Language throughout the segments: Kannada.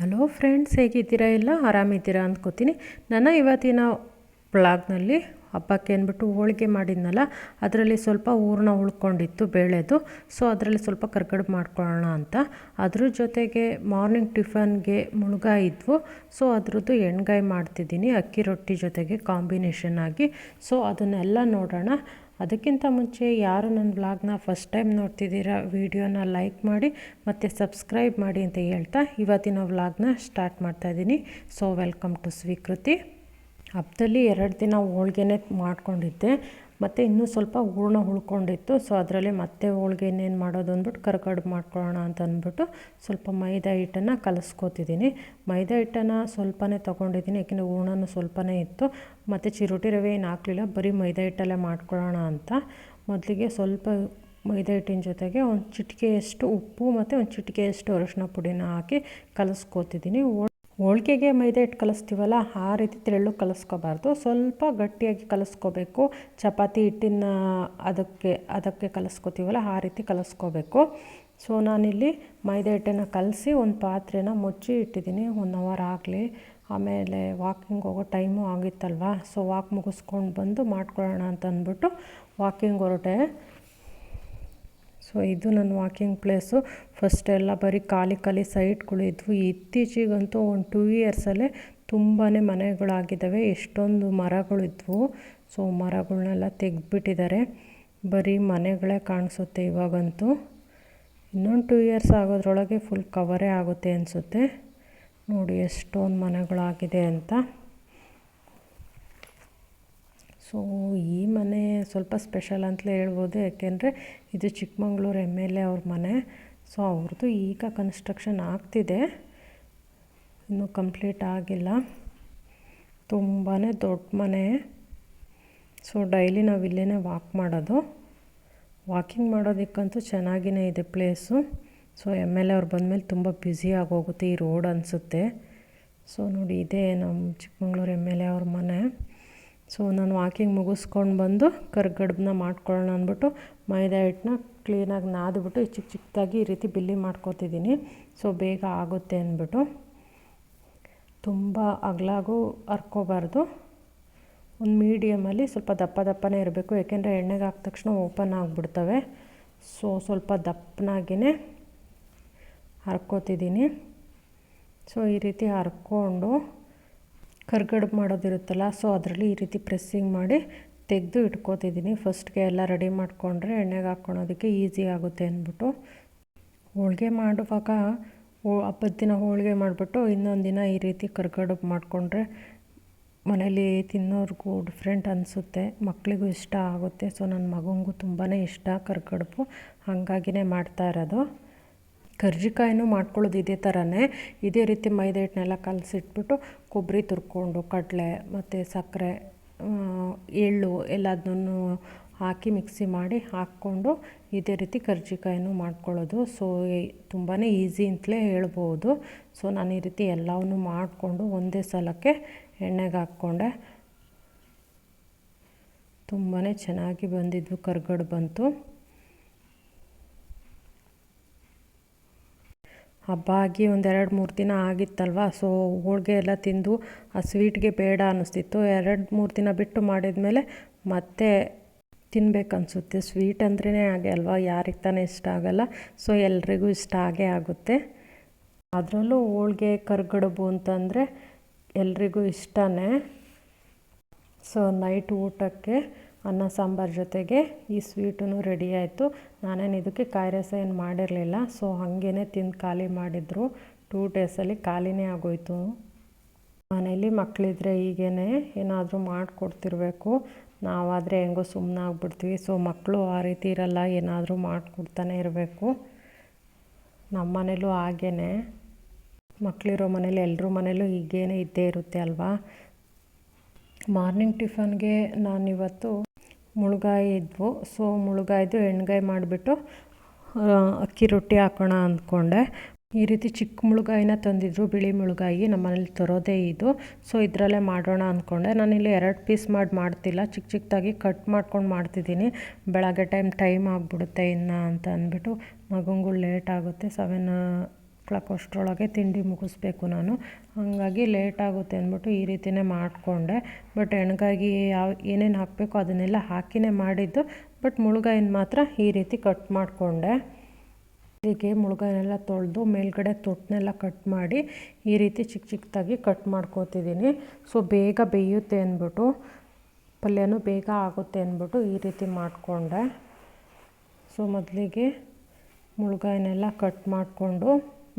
ಹಲೋ ಫ್ರೆಂಡ್ಸ್, ಹೇಗಿದ್ದೀರಾ? ಎಲ್ಲ ಆರಾಮಿದ್ದೀರಾ ಅಂದ್ಕೋತೀನಿ ನನ್ನ ಇವತ್ತಿನ ಬ್ಲಾಗ್ನಲ್ಲಿ ಹಬ್ಬಕ್ಕೆ ಅಂದ್ಬಿಟ್ಟು ಹೋಳಿಗೆ ಮಾಡಿದ್ನಲ್ಲ, ಅದರಲ್ಲಿ ಸ್ವಲ್ಪ ಹೂರಣ ಉಳ್ಕೊಂಡಿತ್ತು ಬೇಳೆದು. ಸೊ, ಅದರಲ್ಲಿ ಸ್ವಲ್ಪ ಕರ್ಗಡ್ಬು ಮಾಡ್ಕೊಳ್ಳೋಣ ಅಂತ. ಅದ್ರ ಜೊತೆಗೆ ಮಾರ್ನಿಂಗ್ ಟಿಫನ್ಗೆ ಮುಳುಗಾಯಿ ಇದ್ವು. ಸೊ, ಅದ್ರದ್ದು ಎಣ್ಗಾಯಿ ಮಾಡ್ತಿದ್ದೀನಿ, ಅಕ್ಕಿ ರೊಟ್ಟಿ ಜೊತೆಗೆ ಕಾಂಬಿನೇಷನ್ ಆಗಿ. ಸೊ, ಅದನ್ನೆಲ್ಲ ನೋಡೋಣ. ಅದಕ್ಕಿಂತ ಮುಂಚೆ ಯಾರು ನನ್ನ ವ್ಲಾಗ್ನ ಫಸ್ಟ್ ಟೈಮ್ ನೋಡ್ತಿದ್ದೀರಾ ವಿಡಿಯೋನ ಲೈಕ್ ಮಾಡಿ ಮತ್ತು ಸಬ್ಸ್ಕ್ರೈಬ್ ಮಾಡಿ ಅಂತ ಹೇಳ್ತಾ ಇವತ್ತಿನ ವ್ಲಾಗ್ನ ಸ್ಟಾರ್ಟ್ ಮಾಡ್ತಾಯಿದ್ದೀನಿ ಸೊ ವೆಲ್ಕಮ್ ಟು ಸ್ವೀಕೃತಿ ಹಬ್ಬದಲ್ಲಿ ಎರಡು ದಿನ ಹೋಳ್ಗೆನೇ ಮಾಡ್ಕೊಂಡಿದ್ದೆ. ಮತ್ತು ಇನ್ನೂ ಸ್ವಲ್ಪ ಹೂರ್ಣ ಉಳ್ಕೊಂಡಿತ್ತು ಸೊ ಅದರಲ್ಲಿ ಮತ್ತೆ ಹೋಳಿಗೆ ಇನ್ನೇನು ಮಾಡೋದು ಅಂದ್ಬಿಟ್ಟು ಕರ್ಕಡ್ ಮಾಡ್ಕೊಳ್ಳೋಣ ಅಂತ ಅಂದ್ಬಿಟ್ಟು ಸ್ವಲ್ಪ ಮೈದಾ ಹಿಟ್ಟನ್ನು ಕಲಸ್ಕೋತಿದ್ದೀನಿ. ಮೈದಾ ಹಿಟ್ಟನ್ನು ಸ್ವಲ್ಪನೇ ತೊಗೊಂಡಿದ್ದೀನಿ, ಯಾಕೆಂದರೆ ಹೂರ್ಣನೂ ಸ್ವಲ್ಪನೇ ಇತ್ತು. ಮತ್ತು ಚಿರೋಟಿ ರವೆ ಏನು ಹಾಕಲಿಲ್ಲ, ಬರೀ ಮೈದಾ ಹಿಟ್ಟಲ್ಲೇ ಮಾಡ್ಕೊಳ್ಳೋಣ ಅಂತ. ಮೊದಲಿಗೆ ಸ್ವಲ್ಪ ಮೈದಾ ಹಿಟ್ಟಿನ ಜೊತೆಗೆ ಒಂದು ಚಿಟಿಕೆಯಷ್ಟು ಉಪ್ಪು ಮತ್ತು ಒಂದು ಚಿಟಿಕೆಯಷ್ಟು ಅರಶಿನ ಪುಡಿನ ಹಾಕಿ ಕಲಸ್ಕೋತಿದ್ದೀನಿ. ಹೋಳ್ಗೆಗೆ ಮೈದಾ ಹಿಟ್ಟು ಕಲಿಸ್ತೀವಲ್ಲ, ಆ ರೀತಿ ತೆಳ್ಳು ಕಲಿಸ್ಕೋಬಾರ್ದು. ಸ್ವಲ್ಪ ಗಟ್ಟಿಯಾಗಿ ಕಲಿಸ್ಕೋಬೇಕು. ಚಪಾತಿ ಹಿಟ್ಟಿನ ಅದಕ್ಕೆ ಅದಕ್ಕೆ ಕಲಿಸ್ಕೋತೀವಲ್ಲ, ಆ ರೀತಿ ಕಲಿಸ್ಕೋಬೇಕು. ಸೊ ನಾನಿಲ್ಲಿ ಮೈದಾ ಹಿಟ್ಟನ್ನು ಕಲಸಿ ಒಂದು ಪಾತ್ರೆನ ಮುಚ್ಚಿ ಇಟ್ಟಿದ್ದೀನಿ. ಒನ್ ಅವರ್ ಆಗಲಿ. ಆಮೇಲೆ ವಾಕಿಂಗ್ ಹೋಗೋ ಟೈಮು ಆಗಿತ್ತಲ್ವ? ಸೊ ವಾಕ್ ಮುಗಿಸ್ಕೊಂಡು ಬಂದು ಮಾಡ್ಕೊಳ್ಳೋಣ ಅಂತ ಅಂದ್ಬಿಟ್ಟು ವಾಕಿಂಗ್ ಹೊರಟೆ. ಸೊ ಇದು ನನ್ನ ವಾಕಿಂಗ್ ಪ್ಲೇಸು ಫಸ್ಟ್ ಎಲ್ಲ ಬರೀ ಖಾಲಿ ಖಾಲಿ ಸೈಟ್ಗಳಿದ್ವು ಇತ್ತೀಚಿಗಂತೂ ಒಂದು ಟೂ ಇಯರ್ಸಲ್ಲೇ ತುಂಬಾ ಮನೆಗಳಾಗಿದ್ದಾವೆ. ಎಷ್ಟೊಂದು ಮರಗಳಿದ್ವು ಸೊ ಮರಗಳನ್ನೆಲ್ಲ ತೆಗೆದ್ಬಿಟ್ಟಿದ್ದಾರೆ. ಬರೀ ಮನೆಗಳೇ ಕಾಣಿಸುತ್ತೆ ಇವಾಗಂತೂ. ಇನ್ನೊಂದು ಟೂ ಇಯರ್ಸ್ ಆಗೋದ್ರೊಳಗೆ ಫುಲ್ ಕವರೇ ಆಗುತ್ತೆ ಅನಿಸುತ್ತೆ. ನೋಡಿ, ಎಷ್ಟೊಂದು ಮನೆಗಳಾಗಿದೆ ಅಂತ. ಸೊ, ಈ ಮನೆ ಸ್ವಲ್ಪ ಸ್ಪೆಷಲ್ ಅಂತಲೇ ಹೇಳ್ಬೋದು. ಯಾಕೆಂದರೆ ಇದು ಚಿಕ್ಕಮಂಗ್ಳೂರು ಎಂ ಎಲ್ ಎ ಅವ್ರ ಮನೆ. ಸೊ, ಅವ್ರದ್ದು ಈಗ ಕನ್ಸ್ಟ್ರಕ್ಷನ್ ಆಗ್ತಿದೆ. ಇನ್ನೂ ಕಂಪ್ಲೀಟ್ ಆಗಿಲ್ಲ. ತುಂಬಾ ದೊಡ್ಡ ಮನೆ. ಸೊ, ಡೈಲಿ ನಾವು ಇಲ್ಲೇ ವಾಕ್ ಮಾಡೋದು. ವಾಕಿಂಗ್ ಮಾಡೋದಕ್ಕಂತೂ ಚೆನ್ನಾಗಿಯೇ ಇದೆ place. So, M L A ಅವ್ರು ಬಂದಮೇಲೆ ತುಂಬ ಬ್ಯುಸಿ ಆಗೋಗುತ್ತೆ ಈ ರೋಡ್ ಅನಿಸುತ್ತೆ. ಸೊ, ನೋಡಿ, ಇದೇ ನಮ್ಮ ಚಿಕ್ಕಮಂಗ್ಳೂರು ಎಂ ಎಲ್ ಎ ಅವ್ರ ಮನೆ. ಸೊ ನಾನು ವಾಕಿಂಗ್ ಮುಗಿಸ್ಕೊಂಡು ಬಂದು ಕರ್ಗಡ್ಬನ್ನ ಮಾಡ್ಕೊಳ್ಳೋಣ ಅಂದ್ಬಿಟ್ಟು ಮೈದಾ ಹಿಟ್ಟನ್ನ ಕ್ಲೀನಾಗಿ ನಾದ್ಬಿಟ್ಟು ಚಿಕ್ಕ ಚಿಕ್ಕದಾಗಿ ಈ ರೀತಿ ಬಿಲ್ಲಿ ಮಾಡ್ಕೊತಿದ್ದೀನಿ. ಸೊ ಬೇಗ ಆಗುತ್ತೆ ಅಂದ್ಬಿಟ್ಟು ತುಂಬ ಅಗಲಾಗೂ ಹರ್ಕೋಬಾರ್ದು. ಒಂದು ಮೀಡಿಯಮಲ್ಲಿ ಸ್ವಲ್ಪ ದಪ್ಪ ದಪ್ಪನೇ ಇರಬೇಕು, ಏಕೆಂದರೆ ಎಣ್ಣೆಗೆ ಹಾಕಿದ ತಕ್ಷಣ ಓಪನ್ ಆಗಿಬಿಡ್ತವೆ. ಸೊ ಸ್ವಲ್ಪ ದಪ್ಪನಾಗಿಯೇ ಹರ್ಕೋತಿದ್ದೀನಿ. ಸೊ ಈ ರೀತಿ ಹರ್ಕೊಂಡು ಕರ್ಗಡ್ಬು ಮಾಡೋದಿರುತ್ತಲ್ಲ ಸೊ ಅದರಲ್ಲಿ ಈ ರೀತಿ ಪ್ರೆಸ್ಸಿಂಗ್ ಮಾಡಿ ತೆಗೆದು ಇಟ್ಕೋತಿದ್ದೀನಿ. ಫಸ್ಟ್ಗೆ ಎಲ್ಲ ರೆಡಿ ಮಾಡಿಕೊಂಡ್ರೆ ಎಣ್ಣೆಗೆ ಹಾಕ್ಕೊಳೋದಕ್ಕೆ ಈಸಿ ಆಗುತ್ತೆ ಅಂದ್ಬಿಟ್ಟು. ಹೋಳಿಗೆ ಮಾಡುವಾಗ ಹಬ್ಬದ ದಿನ ಹೋಳಿಗೆ ಮಾಡಿಬಿಟ್ಟು ಇನ್ನೊಂದು ದಿನ ಈ ರೀತಿ ಕರ್ಗಡುಬು ಮಾಡಿಕೊಂಡ್ರೆ ಮನೇಲಿ ತಿನ್ನೋರಿಗೂ ಡಿಫ್ರೆಂಟ್ ಅನಿಸುತ್ತೆ ಮಕ್ಕಳಿಗೂ ಇಷ್ಟ ಆಗುತ್ತೆ. ಸೊ ನನ್ನ ಮಗನಿಗೂ ತುಂಬಾ ಇಷ್ಟ ಕರ್ಗಡುಬು ಹಾಗಾಗಿನೇ ಮಾಡ್ತಾ ಇರೋದು. ಕರ್ಜಿಕಾಯಿನೂ ಮಾಡ್ಕೊಳ್ಳೋದು ಇದೇ ಥರನೇ ಇದೇ ರೀತಿ ಮೈದಾ ಹಿಟ್ಟನ್ನೆಲ್ಲ ಕಲಸಿಟ್ಬಿಟ್ಟು ಕೊಬ್ಬರಿ ತುರ್ಕೊಂಡು, ಕಡಲೆ ಮತ್ತು ಸಕ್ಕರೆ ಎಳ್ಳು ಎಲ್ಲದನ್ನೂ ಹಾಕಿ ಮಿಕ್ಸಿ ಮಾಡಿ ಹಾಕ್ಕೊಂಡು ಇದೇ ರೀತಿ ಕರ್ಜಿಕಾಯಿನೂ ಮಾಡ್ಕೊಳ್ಳೋದು. ಸೊ ತುಂಬಾ ಈಸಿ ಅಂತಲೇ ಹೇಳ್ಬೋದು. ಸೊ ನಾನು ಈ ರೀತಿ ಎಲ್ಲವನ್ನೂ ಮಾಡಿಕೊಂಡು ಒಂದೇ ಸಲಕ್ಕೆ ಎಣ್ಣೆಗೆ ಹಾಕ್ಕೊಂಡೆ. ತುಂಬಾ ಚೆನ್ನಾಗಿ ಬಂದಿದ್ವು, ಕರ್ಗಡು ಬಂತು. ಹಬ್ಬ ಆಗಿ ಒಂದೆರಡು ಮೂರು ದಿನ ಆಗಿತ್ತಲ್ವ? ಸೊ ಹೋಳಿಗೆ ಎಲ್ಲ ತಿಂದು, ಆ ಸ್ವೀಟ್ಗೆ ಬೇಡ ಅನ್ನಿಸ್ತಿತ್ತು. ಎರಡು ಮೂರು ದಿನ ಬಿಟ್ಟು ಮಾಡಿದ ಮೇಲೆ ಮತ್ತೆ ತಿನ್ಬೇಕನ್ಸುತ್ತೆ. ಸ್ವೀಟ್ ಅಂದ್ರೇ ಹಾಗೆ ಅಲ್ವಾ? ಯಾರಿಗೆ ತಾನೇ ಇಷ್ಟ ಆಗೋಲ್ಲ. ಸೊ ಎಲ್ರಿಗೂ ಇಷ್ಟ ಆಗೇ ಆಗುತ್ತೆ. ಅದರಲ್ಲೂ ಹೋಳಿಗೆ ಕರ್ಗಡುಬು ಅಂತಂದರೆ ಎಲ್ರಿಗೂ ಇಷ್ಟನೇ. ಸೊ ನೈಟ್ ಊಟಕ್ಕೆ ಅನ್ನ, ಸಾಂಬಾರು ಜೊತೆಗೆ ಈ ಸ್ವೀಟೂ ರೆಡಿ ಆಯಿತು. ನಾನೇನು ಇದಕ್ಕೆ ಕಾಯಿ ರಸ ಏನು ಮಾಡಿರಲಿಲ್ಲ. ಸೊ ಹಾಗೇ ತಿಂದು ಖಾಲಿ ಮಾಡಿದರು. ಟೂ ಡೇಸಲ್ಲಿ ಖಾಲಿನೇ ಆಗೋಯಿತು. ಮನೇಲಿ ಮಕ್ಕಳಿದ್ರೆ ಹೀಗೇ ಏನಾದರೂ ಮಾಡಿಕೊಡ್ತಿರ್ಬೇಕು. ನಾವಾದರೆ ಹೆಂಗೋ ಸುಮ್ಮನೆ ಆಗ್ಬಿಡ್ತೀವಿ. ಸೊ ಮಕ್ಕಳು ಆ ರೀತಿ ಇರಲ್ಲ. ಏನಾದರೂ ಮಾಡಿಕೊಡ್ತಾನೆ ಇರಬೇಕು. ನಮ್ಮ ಮನೇಲೂ ಹಾಗೇ ಮಕ್ಕಳಿರೋ ಮನೇಲಿ ಎಲ್ಲರೂ ಮನೇಲೂ ಹೀಗೇನೆ ಇದ್ದೇ ಇರುತ್ತೆ ಅಲ್ವಾ? ಮಾರ್ನಿಂಗ್ ಟಿಫನ್ಗೆ ನಾನಿವತ್ತು ಮುಳುಗಾಯಿ ಇದ್ವು. ಸೊ ಮುಳುಗಾಯ್ದು ಎಣ್ಗಾಯಿ ಮಾಡಿಬಿಟ್ಟು ಅಕ್ಕಿ ರೊಟ್ಟಿ ಹಾಕೋಣ ಅಂದ್ಕೊಂಡೆ. ಈ ರೀತಿ ಚಿಕ್ಕ ಮುಳುಗಾಯಿನ ತಂದಿದ್ರು. ಬಿಳಿ ಮುಳುಗಾಯಿ ನಮ್ಮ ಮನೇಲಿ ತರೋದೇ ಇದು. ಸೊ ಇದರಲ್ಲೇ ಮಾಡೋಣ ಅಂದ್ಕೊಂಡೆ. ನಾನಿಲ್ಲಿ ಎರಡು ಪೀಸ್ ಮಾಡಿ ಮಾಡ್ತಿಲ್ಲ. ಚಿಕ್ಕ ಚಿಕ್ಕದಾಗಿ ಕಟ್ ಮಾಡ್ಕೊಂಡು ಮಾಡ್ತಿದ್ದೀನಿ. ಬೆಳಗ್ಗೆ ಟೈಮ್ ಟೈಮ್ ಆಗಿಬಿಡುತ್ತೆ ಇನ್ನು ಅಂತ ಅಂದ್ಬಿಟ್ಟು, ಮಗಂಗೂ ಲೇಟ್ ಆಗುತ್ತೆ. ಸೆವೆನ್ ಅಷ್ಟರೊಳಗೆ ತಿಂಡಿ ಮುಗಿಸ್ಬೇಕು ನಾನು. ಹಾಗಾಗಿ ಲೇಟ್ ಆಗುತ್ತೆ ಅಂದ್ಬಿಟ್ಟು ಈ ರೀತಿಯೇ ಮಾಡಿಕೊಂಡೆ. ಬಟ್ ಎಣ್ಗಾಗಿ ಯಾವ, ಏನೇನು ಹಾಕಬೇಕು ಅದನ್ನೆಲ್ಲ ಹಾಕಿನೇ ಮಾಡಿದ್ದು. ಬಟ್ ಮುಳುಗಾಯಿನ ಮಾತ್ರ ಈ ರೀತಿ ಕಟ್ ಮಾಡಿಕೊಂಡೆ. ಹೀಗೆ ಮುಳುಗಾಯನ್ನೆಲ್ಲ ತೊಳೆದು ಮೇಲ್ಗಡೆ ತೊಟ್ಟನೆಲ್ಲ ಕಟ್ ಮಾಡಿ ಈ ರೀತಿ ಚಿಕ್ಕ ಚಿಕ್ಕದಾಗಿ ಕಟ್ ಮಾಡ್ಕೋತಿದ್ದೀನಿ. ಸೊ ಬೇಗ ಬೇಯುತ್ತೆ ಅಂದ್ಬಿಟ್ಟು, ಪಲ್ಯನೂ ಬೇಗ ಆಗುತ್ತೆ ಅಂದ್ಬಿಟ್ಟು ಈ ರೀತಿ ಮಾಡಿಕೊಂಡೆ. ಸೊ ಮೊದಲಿಗೆ ಮುಳುಗಾಯನ್ನೆಲ್ಲ ಕಟ್ ಮಾಡಿಕೊಂಡು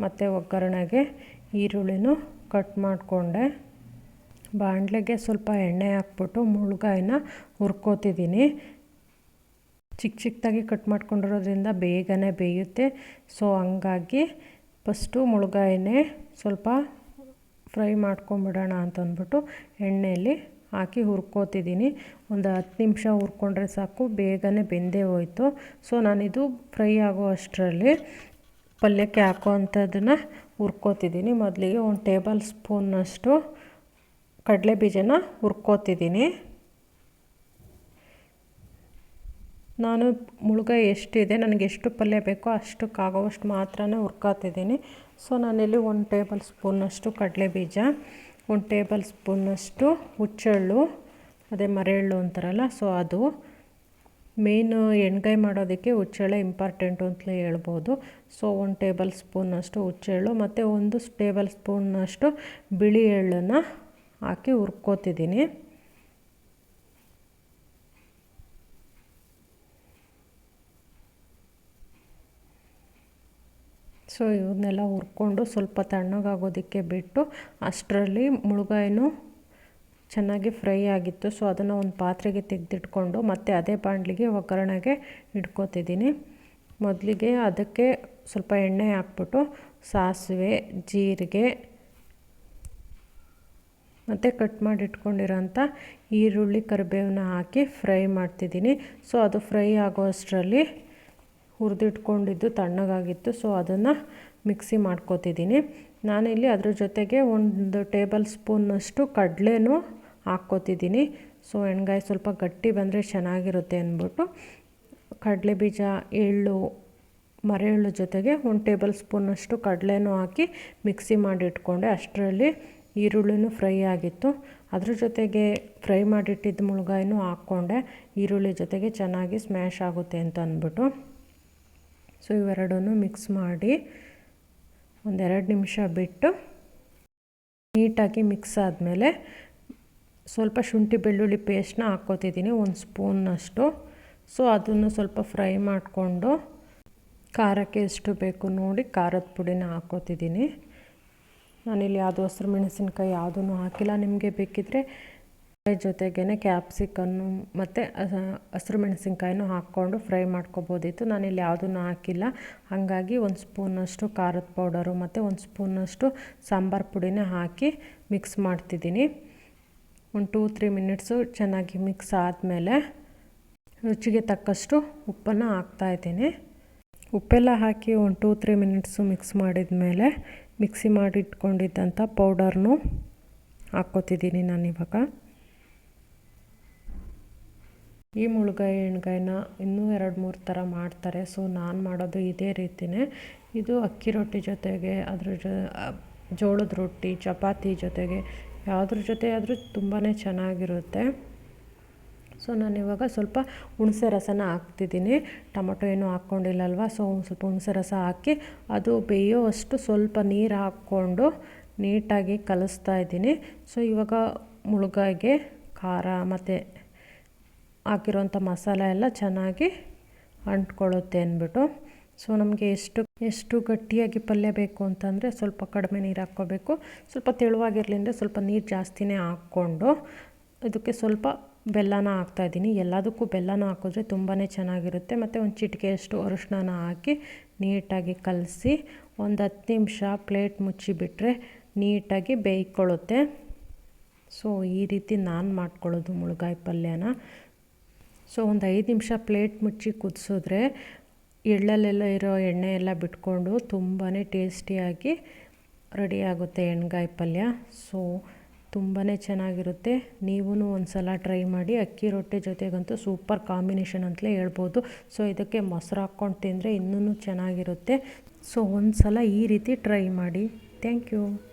ಮತ್ತು ಒಗ್ಗರಣೆಗೆ ಈರುಳ್ಳಿನೂ ಕಟ್ ಮಾಡಿಕೊಂಡೆ. ಬಾಣಲೆಗೆ ಸ್ವಲ್ಪ ಎಣ್ಣೆ ಹಾಕ್ಬಿಟ್ಟು ಮುಳುಗಾಯಿನ ಹುರ್ಕೋತಿದ್ದೀನಿ. ಚಿಕ್ಕ ಚಿಕ್ಕದಾಗಿ ಕಟ್ ಮಾಡ್ಕೊಂಡಿರೋದ್ರಿಂದ ಬೇಗನೆ ಬೇಯುತ್ತೆ. ಸೊ ಹಂಗಾಗಿ ಫಸ್ಟು ಮುಳುಗಾಯಿನೇ ಸ್ವಲ್ಪ ಫ್ರೈ ಮಾಡ್ಕೊಂಬಿಡೋಣ ಅಂತಂದ್ಬಿಟ್ಟು ಎಣ್ಣೆಯಲ್ಲಿ ಹಾಕಿ ಹುರ್ಕೋತಿದ್ದೀನಿ. ಒಂದು ಹತ್ತು ನಿಮಿಷ ಹುರ್ಕೊಂಡ್ರೆ ಸಾಕು, ಬೇಗನೆ ಬೆಂದೇ ಹೋಯಿತು. ಸೊ ನಾನಿದು ಫ್ರೈ ಆಗೋ ಅಷ್ಟರಲ್ಲಿ ಪಲ್ಯಕ್ಕೆ ಹಾಕೋ ಅಂಥದ್ದನ್ನು ಹುರ್ಕೋತಿದ್ದೀನಿ. ಮೊದಲಿಗೆ ಒಂದು ಟೇಬಲ್ ಸ್ಪೂನ್ನಷ್ಟು ಕಡಲೆ ಬೀಜನ ಹುರ್ಕೋತಿದ್ದೀನಿ. ನಾನು ಮುಳುಗಾಯಿ ಎಷ್ಟಿದೆ, ನನಗೆ ಎಷ್ಟು ಪಲ್ಯ ಬೇಕೋ ಅಷ್ಟಕ್ಕಾಗೋವಷ್ಟು ಮಾತ್ರ ಹುರ್ಕೋತಿದ್ದೀನಿ. ಸೊ, ನಾನಿಲ್ಲಿ ಒಂದು ಟೇಬಲ್ ಸ್ಪೂನಷ್ಟು ಕಡಲೆ ಬೀಜ, ಒಂದು ಟೇಬಲ್ ಸ್ಪೂನಷ್ಟು ಹುಚ್ಚೆಳ್ಳು, ಅದೇ ಮರೆಳ್ಳು ಅಂತಾರಲ್ಲ, ಸೊ ಅದು ಮೇಯ್ನು ಎಣ್ಗಾಯಿ ಮಾಡೋದಕ್ಕೆ ಹುಚ್ಚೆಳ್ಳೆ ಇಂಪಾರ್ಟೆಂಟು ಅಂತಲೇ ಹೇಳ್ಬೋದು. ಸೊ ಒಂದು ಟೇಬಲ್ ಸ್ಪೂನಷ್ಟು ಹುಚ್ಚೆಳ್ಳು ಮತ್ತು ಒಂದು ಟೇಬಲ್ ಸ್ಪೂನಷ್ಟು ಬಿಳಿ ಎಳ್ಳನ್ನು ಹಾಕಿ ಹುರ್ಕೋತಿದ್ದೀನಿ. ಸೊ ಇವನ್ನೆಲ್ಲ ಹುರ್ಕೊಂಡು ಸ್ವಲ್ಪ ತಣ್ಣಗಾಗೋದಕ್ಕೆ ಬಿಟ್ಟು ಅಷ್ಟರಲ್ಲಿ ಮುಳುಗಾಯಿನೂ ಚೆನ್ನಾಗಿ ಫ್ರೈ ಆಗಿತ್ತು. ಸೊ ಅದನ್ನು ಒಂದು ಪಾತ್ರೆಗೆ ತೆಗೆದಿಟ್ಕೊಂಡು ಮತ್ತೆ ಅದೇ ಬಾಣಲಿಗೆ ಒಗ್ಗರಣೆಗೆ ಇಟ್ಕೋತಿದ್ದೀನಿ. ಮೊದಲಿಗೆ ಅದಕ್ಕೆ ಸ್ವಲ್ಪ ಎಣ್ಣೆ ಹಾಕ್ಬಿಟ್ಟು ಸಾಸಿವೆ, ಜೀರಿಗೆ ಮತ್ತು ಕಟ್ ಮಾಡಿ ಇಟ್ಕೊಂಡಿರೋಂಥ ಈರುಳ್ಳಿ ಕರಿಬೇವನ್ನ ಹಾಕಿ ಫ್ರೈ ಮಾಡ್ತಿದ್ದೀನಿ. ಸೊ ಅದು ಫ್ರೈ ಆಗೋ ಅಷ್ಟರಲ್ಲಿ ಹುರಿದಿಟ್ಕೊಂಡಿದ್ದು ತಣ್ಣಗಾಗಿತ್ತು. ಸೊ ಅದನ್ನು ಮಿಕ್ಸಿ ಮಾಡ್ಕೋತಿದ್ದೀನಿ. ನಾನಿಲ್ಲಿ ಅದ್ರ ಜೊತೆಗೆ ಒಂದು ಟೇಬಲ್ ಸ್ಪೂನ್ನಷ್ಟು ಕಡಲೆನೂ ಹಾಕ್ಕೋತಿದ್ದೀನಿ. ಸೊ ಎಣ್ಗಾಯಿ ಸ್ವಲ್ಪ ಗಟ್ಟಿ ಬಂದರೆ ಚೆನ್ನಾಗಿರುತ್ತೆ ಅಂದ್ಬಿಟ್ಟು ಕಡಲೆ ಬೀಜ, ಎಳ್ಳು ಮರೆಳ್ಳು ಜೊತೆಗೆ ಒಂದು ಟೇಬಲ್ ಸ್ಪೂನಷ್ಟು ಕಡಲೆನೂ ಹಾಕಿ ಮಿಕ್ಸಿ ಮಾಡಿ ಇಟ್ಕೊಂಡೆ. ಅಷ್ಟರಲ್ಲಿ ಈರುಳ್ಳಿನೂ ಫ್ರೈ ಆಗಿತ್ತು. ಅದ್ರ ಜೊತೆಗೆ ಫ್ರೈ ಮಾಡಿಟ್ಟಿದ್ದ ಮುಳುಗಾಯಿನೂ ಹಾಕ್ಕೊಂಡೆ. ಈರುಳ್ಳಿ ಜೊತೆಗೆ ಚೆನ್ನಾಗಿ ಸ್ಮ್ಯಾಶ್ ಆಗುತ್ತೆ ಅಂತ ಅಂದ್ಬಿಟ್ಟು. ಸೊ ಇವೆರಡನ್ನೂ ಮಿಕ್ಸ್ ಮಾಡಿ ಒಂದೆರಡು ನಿಮಿಷ ಬಿಟ್ಟು ನೀಟಾಗಿ ಮಿಕ್ಸ್ ಆದಮೇಲೆ ಸ್ವಲ್ಪ ಶುಂಠಿ ಬೆಳ್ಳುಳ್ಳಿ ಪೇಸ್ಟ್ನ ಹಾಕ್ಕೋತಿದ್ದೀನಿ, ಒಂದು ಸ್ಪೂನ್ನಷ್ಟು ಸೊ ಅದನ್ನು ಸ್ವಲ್ಪ ಫ್ರೈ ಮಾಡಿಕೊಂಡು ಖಾರಕ್ಕೆ ಎಷ್ಟು ಬೇಕು ನೋಡಿ ಖಾರದ ಪುಡಿನ ಹಾಕ್ಕೋತಿದ್ದೀನಿ. ನಾನಿಲ್ಲಿ ಯಾವುದು ಹಸಿರು ಮೆಣಸಿನ್ಕಾಯಿ ಯಾವುದೂ ಹಾಕಿಲ್ಲ. ನಿಮಗೆ ಬೇಕಿದ್ದರೆ ಜೊತೆಗೇ ಕ್ಯಾಪ್ಸಿಕನ್ನು ಮತ್ತು ಹಸಿರು ಮೆಣಸಿನ್ಕಾಯಿನೂ ಹಾಕ್ಕೊಂಡು ಫ್ರೈ ಮಾಡ್ಕೋಬೋದಿತ್ತು. ನಾನಿಲ್ಲಿ ಯಾವುದನ್ನು ಹಾಕಿಲ್ಲ. ಹಾಗಾಗಿ ಒಂದು ಸ್ಪೂನಷ್ಟು ಖಾರದ ಪೌಡರು ಮತ್ತು ಒಂದು ಸ್ಪೂನಷ್ಟು ಸಾಂಬಾರು ಪುಡಿನ ಹಾಕಿ ಮಿಕ್ಸ್ ಮಾಡ್ತಿದ್ದೀನಿ. ಒಂದು ಟೂ ತ್ರೀ ಮಿನಿಟ್ಸು ಚೆನ್ನಾಗಿ ಮಿಕ್ಸ್ ಆದಮೇಲೆ ರುಚಿಗೆ ತಕ್ಕಷ್ಟು ಉಪ್ಪನ್ನು ಹಾಕ್ತಾಯಿದ್ದೀನಿ ಉಪ್ಪೆಲ್ಲ ಹಾಕಿ ಒಂದು ಟೂ ತ್ರೀ ಮಿನಿಟ್ಸು ಮಿಕ್ಸ್ ಮಾಡಿದ ಮೇಲೆ ಮಿಕ್ಸಿ ಮಾಡಿಟ್ಕೊಂಡಿದ್ದಂಥ ಪೌಡರ್ನು ಹಾಕ್ಕೋತಿದ್ದೀನಿ ನಾನಿವಾಗ ಈ ಮುಳುಗಾಯಿ ಎಣ್ಗಾಯಿನ ಇನ್ನೂ ಎರಡು ಮೂರು ಥರ ಮಾಡ್ತಾರೆ, ಸೊ ನಾನು ಮಾಡೋದು ಇದೇ ರೀತಿನೇ. ಇದು ಅಕ್ಕಿ ರೊಟ್ಟಿ ಜೊತೆಗೆ, ಅದ್ರ ಜೊ ಜೋಳದ ರೊಟ್ಟಿ, ಚಪಾತಿ ಜೊತೆಗೆ ಯಾವುದ್ರ ಜೊತೆ ಆದರೂ ತುಂಬಾ ಚೆನ್ನಾಗಿರುತ್ತೆ. ಸೊ ನಾನು ಇವಾಗ ಸ್ವಲ್ಪ ಹುಣಸೆ ರಸನ ಹಾಕ್ತಿದ್ದೀನಿ. ಟೊಮೊಟೊ ಏನು ಹಾಕ್ಕೊಂಡಿಲ್ಲಲ್ವ? ಸೊ ಸ್ವಲ್ಪ ಹುಣಸೆ ರಸ ಹಾಕಿ ಅದು ಬೇಯೋವಷ್ಟು ಸ್ವಲ್ಪ ನೀರು ಹಾಕ್ಕೊಂಡು ನೀಟಾಗಿ ಕಲಿಸ್ತಾ ಇದ್ದೀನಿ. ಸೊ ಇವಾಗ ಮುಳುಗಾಯಿಗೆ ಖಾರ ಮತ್ತು ಹಾಕಿರೋಂಥ ಮಸಾಲೆ ಎಲ್ಲ ಚೆನ್ನಾಗಿ ಅಂಟ್ಕೊಳ್ಳುತ್ತೆ ಅಂದ್ಬಿಟ್ಟು. ಸೊ ನಮಗೆ ಎಷ್ಟು ಎಷ್ಟು ಗಟ್ಟಿಯಾಗಿ ಪಲ್ಯ ಬೇಕು ಅಂತಂದರೆ ಸ್ವಲ್ಪ ಕಡಿಮೆ ನೀರು ಹಾಕ್ಕೋಬೇಕು. ಸ್ವಲ್ಪ ತೆಳುವಾಗಿರಲಿ ಅಂದರೆ ಸ್ವಲ್ಪ ನೀರು ಜಾಸ್ತಿನೇ ಹಾಕ್ಕೊಂಡು ಇದಕ್ಕೆ ಸ್ವಲ್ಪ ಬೆಲ್ಲನ ಹಾಕ್ತಾಯಿದ್ದೀನಿ ಎಲ್ಲದಕ್ಕೂ ಬೆಲ್ಲನ ಹಾಕಿದ್ರೆ ತುಂಬಾ ಚೆನ್ನಾಗಿರುತ್ತೆ. ಮತ್ತು ಒಂದು ಚಿಟಿಕೆಯಷ್ಟು ಅರಿಶಿನ ಹಾಕಿ ನೀಟಾಗಿ ಕಲಸಿ ಒಂದು ಹತ್ತು ನಿಮಿಷ ಪ್ಲೇಟ್ ಮುಚ್ಚಿಬಿಟ್ರೆ ನೀಟಾಗಿ ಬೇಯ್ಕೊಳ್ಳುತ್ತೆ. ಸೊ ಈ ರೀತಿ ನಾನು ಮಾಡ್ಕೊಳ್ಳೋದು ಮುಳುಗಾಯಿ ಪಲ್ಯನ. ಸೊ ಒಂದು ಐದು ನಿಮಿಷ ಪ್ಲೇಟ್ ಮುಚ್ಚಿ ಕುದಿಸಿದ್ರೆ ಎಳ್ಳಲ್ಲೆಲ್ಲ ಇರೋ ಎಣ್ಣೆ ಎಲ್ಲ ಬಿಟ್ಕೊಂಡು ತುಂಬಾ ಟೇಸ್ಟಿಯಾಗಿ ರೆಡಿಯಾಗುತ್ತೆ ಎಣ್ಗಾಯಿ ಪಲ್ಯ. ಸೊ ತುಂಬಾ ಚೆನ್ನಾಗಿರುತ್ತೆ. ನೀವೂ ಒಂದು ಸಲ ಟ್ರೈ ಮಾಡಿ. ಅಕ್ಕಿ ರೊಟ್ಟಿ ಜೊತೆಗಂತೂ ಸೂಪರ್ ಕಾಂಬಿನೇಷನ್ ಅಂತಲೇ ಹೇಳ್ಬೋದು. ಸೊ, ಇದಕ್ಕೆ ಮೊಸರು ಹಾಕ್ಕೊಂಡು ತಿಂದರೆ ಇನ್ನೂ ಚೆನ್ನಾಗಿರುತ್ತೆ. ಸೊ ಒಂದು ಸಲ ಈ ರೀತಿ ಟ್ರೈ ಮಾಡಿ. Thank you.